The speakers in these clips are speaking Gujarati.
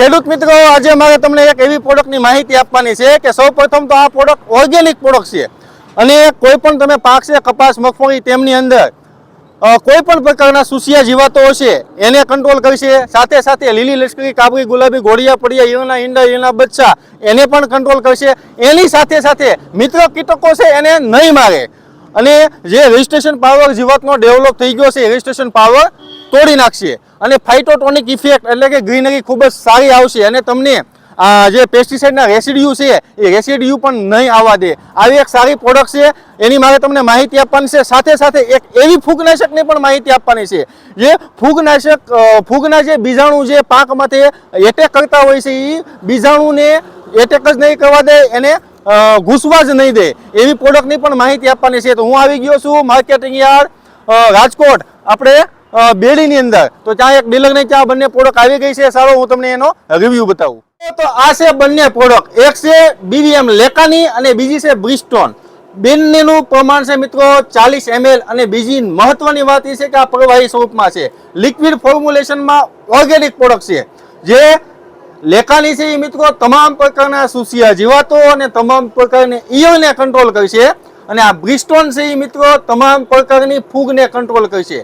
ખેડૂત મિત્રો, આજે મારે તમને એક એવી પ્રોડક્ટની માહિતી આપવાની છે કે સૌ પ્રથમ તો આ પ્રોડક્ટ ઓર્ગેનિક પ્રોડક્ટ છે. અને કોઈ પણ તમે પાક છે, કપાસ, મગફળી તેમની અંદર કોઈ પણ પ્રકારના સુસિયા જીવાતો હશે, એને કંટ્રોલ કરશે. સાથે સાથે લીલી લશ્કરી કાબરી, ગુલાબી ઘોડિયા પડિયા ઈના ઈંડા ઈના બચ્ચા, એને પણ કંટ્રોલ કરશે. એની સાથે સાથે મિત્ર કીટકો છે, એને નહીં મારે. અને જે રજિસ્ટ્રેશન પાવર જીવાતનો ડેવલપ થઈ ગયો છે રજિસ્ટ્રેશન પાવર તોડી નાખશે. અને ફાઇટોટોનિક ઇફેક્ટ એટલે કે ગ્રીનરી ખૂબ જ સારી આવશે. અને તમને જે પેસ્ટિસાઇડના રેસિડ્યુ છે, એ રેસિડ્યુ પણ નહીં આવવા દે. આવી એક સારી પ્રોડક્ટ છે, એની મારે તમને માહિતી આપવાની છે. સાથે સાથે એક એવી ફૂગનાશકની પણ માહિતી આપવાની છે. જે ફૂગનાશક ફૂગના જે બીજાણુ જે પાકમાંથી એટેક કરતા હોય છે એ બીજાણુને એટેક જ નહીં કરવા દે, એને ઘૂસવા જ નહીં દે. એવી પ્રોડક્ટની પણ માહિતી આપવાની છે. તો હું આવી ગયો છું માર્કેટિંગ યાર્ડ રાજકોટ. આપણે બેડીની અંદર. તો ત્યાં એક ડીલરની ત્યાં બંને પ્રોડક્ટ આવી ગઈ છે. સારો, હું તમને એનો રિવ્યુ બતાવું. તો આ છે બંને પ્રોડક્ટ એક છે બીવીએમ લેકાની અને બીજી છે બ્રિસ્ટોન બંનેનું પ્રમાણ છે મિત્રો ચાલીસ એમએલ અને બીજી મહત્વની વાત એ છે કે આ પ્રવાહી સ્વરૂપમાં છે. લિક્વિડ ફોર્મ્યુલેશનમાં ઓર્ગેનિક પ્રોડક્ટ છે. જે લેખાની છે એ મિત્રો તમામ પ્રકારના સુસિયા જીવાતો અને તમામ પ્રકારની ઈયળને કંટ્રોલ કરશે અને આ બ્રિસ્ટોન છે એ મિત્રો તમામ પ્રકારની ફૂગને કંટ્રોલ કરશે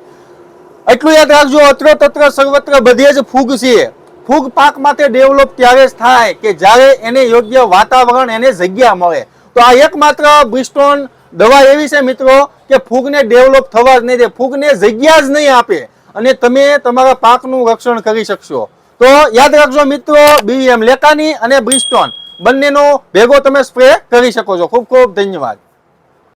એટલું યાદ રાખજો અત્ર તત્ર સર્વત્ર બધે જ ફૂગ છે. ફૂગ પાક માટે ડેવલપ ત્યારે જ થાય કે જ્યારે એને યોગ્ય વાતાવરણ એને જગ્યા મળે. તો આ એકમાત્ર બ્રિસ્ટોન દવા એવી છે મિત્રો કે ફૂગને ડેવલપ થવા જ નહીં દે, ફૂગને જગ્યા જ નહીં આપે. અને તમે તમારા પાકનું રક્ષણ કરી શકશો. તો યાદ રાખજો મિત્રો બીવીએમ લેકાની અને બ્રિસ્ટોન બંનેનો ભેગો તમે સ્પ્રે કરી શકો છો. ખૂબ ખૂબ ધન્યવાદ.